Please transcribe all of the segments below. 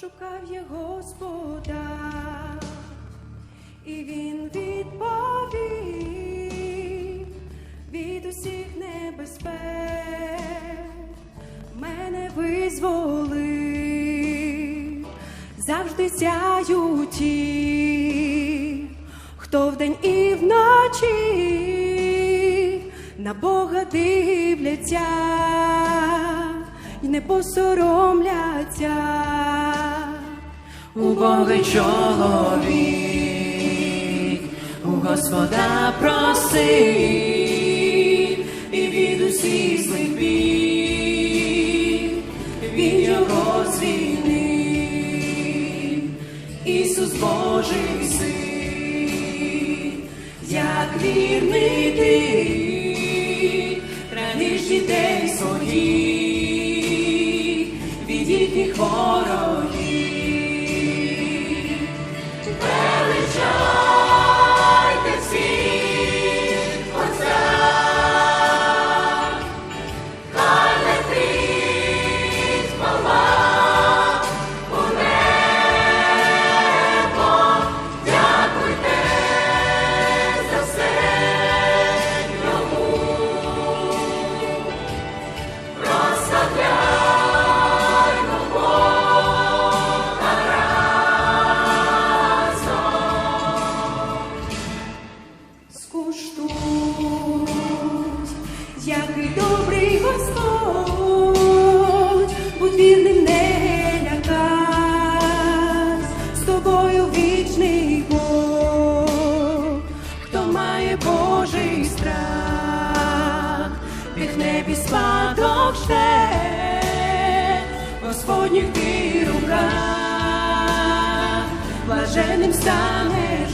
шукав я Господа, і він відповів від усіх небезпек, мене визволив, завжди сяють ті, хто вдень і вночі на Бога дивляться й не посоромляться. У Бога чоловік, у Господа просив, і від усіх злих бід, він його звільнив. Ісус Божий син, як вірний ти, храниш дітей своїх від їхніх ворогів. Який добрий Господь, будь вірним, не лякайсь, з тобою вічний Бог, хто має Божий страх, тих небі спадок жде, Господніх ти руках, блаженним станеш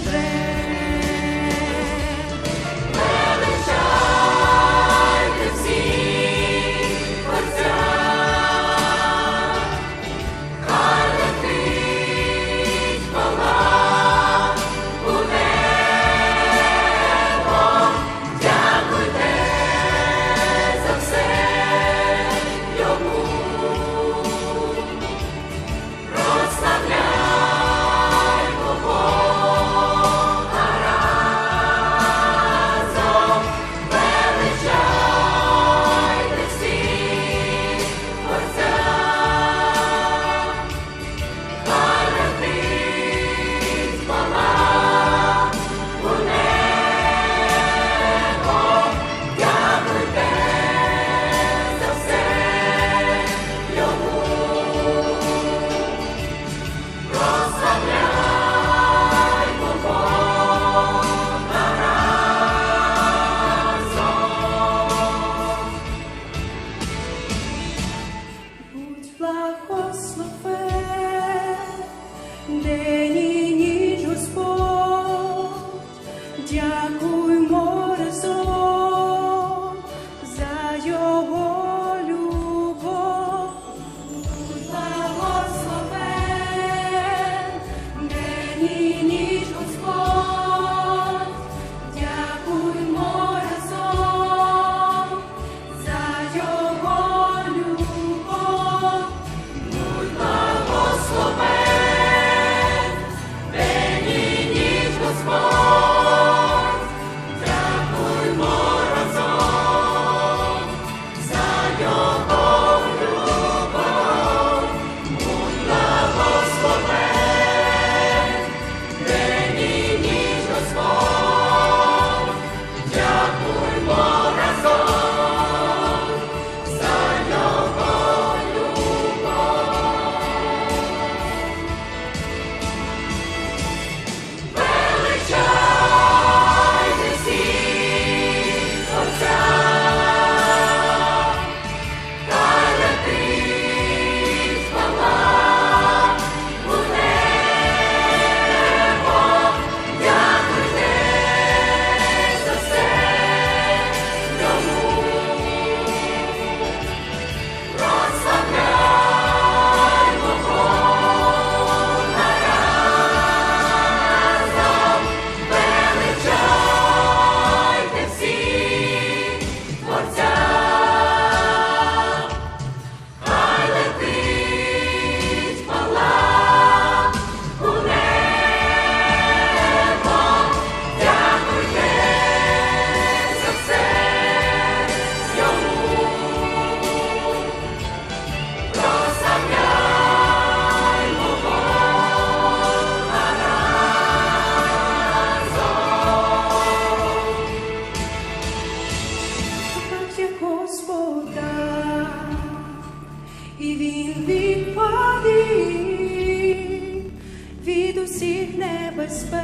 від небезпек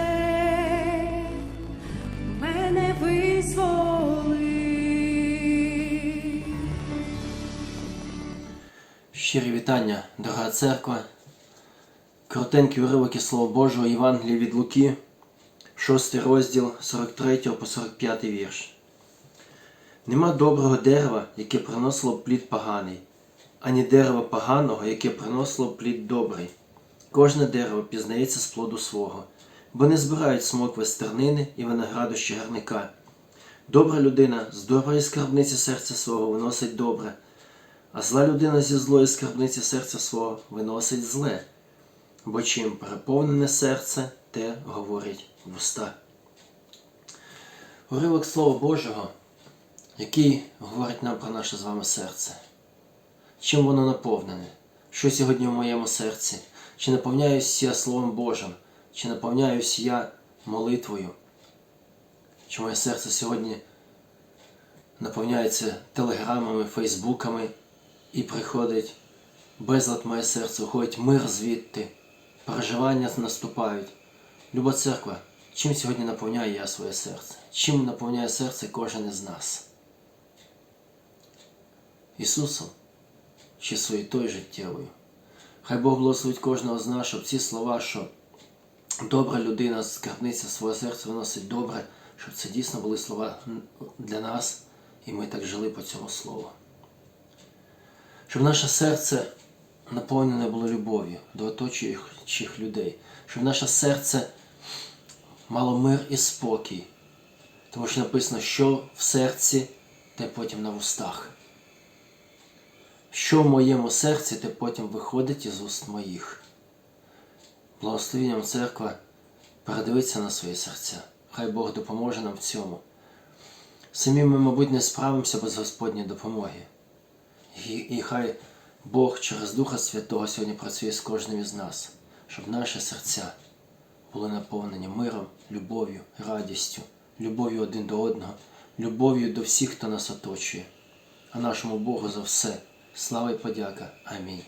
мене визволи. Щирі вітання, дорога церква, коротенький уривок Слова Божого Євангелія від Луки, 6 розділ 43 по 45 вірш. Нема доброго дерева, яке приносило плід поганий, ані дерева поганого, яке приносило плід добрий. Кожне дерево пізнається з плоду свого, бо не збирають смокви з тернини і винограду з чагарника. Добра людина з доброї скарбниці серця свого виносить добре, а зла людина зі злої скарбниці серця свого виносить зле, бо чим переповнене серце, те говорить вуста. Уривок Слова Божого, який говорить нам про наше з вами серце. Чим воно наповнене? Що сьогодні в моєму серці? Чи наповняюсь я Словом Божим? Чи наповняюсь я молитвою? Чи моє серце сьогодні наповняється телеграмами, фейсбуками і приходить безлад моє серце, уходить мир звідти, переживання наступають. Люба церква, чим сьогодні наповняю я своє серце? Чим наповняє серце кожен із нас? Ісусом чи суєтою життєвою? Хай Бог благословить кожного з нас, щоб ці слова, що добра людина з скарбниці свого серця виносить добре, щоб це дійсно були слова для нас, і ми так жили по цьому слову. Щоб наше серце наповнене було любов'ю до оточуючих людей, щоб наше серце мало мир і спокій, тому що написано, що в серці, те потім на вустах. Що в моєму серці, те потім виходить із уст моїх. Благословенням церква передивиться на свої серця. Хай Бог допоможе нам в цьому. Самі ми, мабуть, не справимося без Господньої допомоги. І, і хай Бог через Духа Святого сьогодні працює з кожним із нас, щоб наші серця були наповнені миром, любов'ю, радістю, любов'ю один до одного, любов'ю до всіх, хто нас оточує. А нашому Богу за все. Слава і подяка. Амінь.